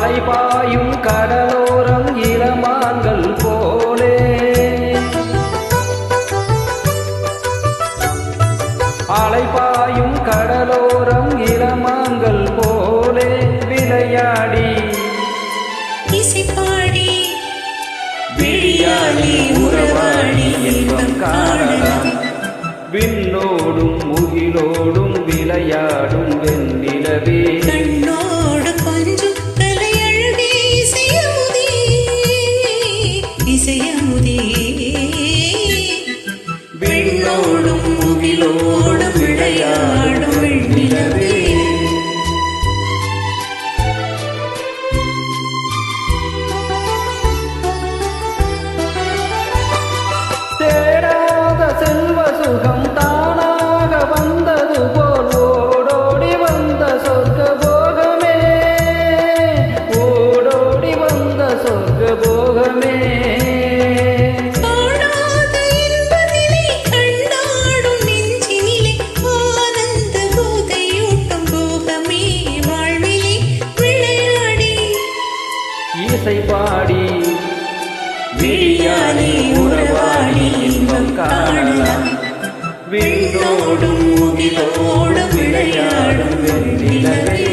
மலை பாயும் கடலோரம் இளமான்கள் போலே. அலை பாயும் கடலோரம் இளமான்கள் போலே. விளையாடி. இசைப்பாடி. விழியாடி உறவாடி இன்பம் காணலாம். விண்ணோடும் முகிலோடும் விளையாடும் வெண்ணிலவே. விளையாடும் செல்வ சுகம் இசை பாடி. விடியாலே உறவாடி இன்பம் காணலாம். விண்டோடும் முகிலோடும் விளையாடும் வெண்ணிலவே.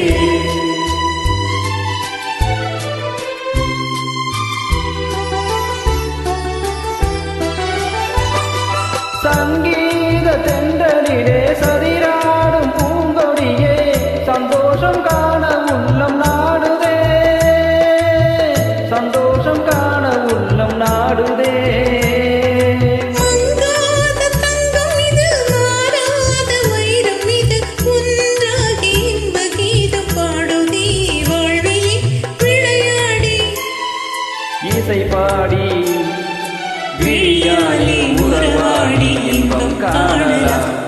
சங்கீத தென்றலிலே சதிராடும் பூங்கொடியே சந்தோஷம் கா இசை பாடி. விழியாடி உறவாடி இன்பம் காணலாம்.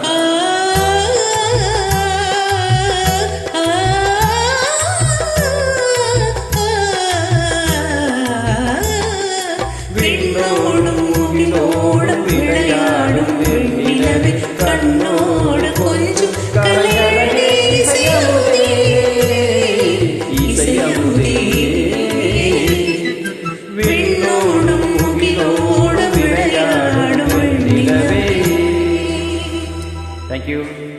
you.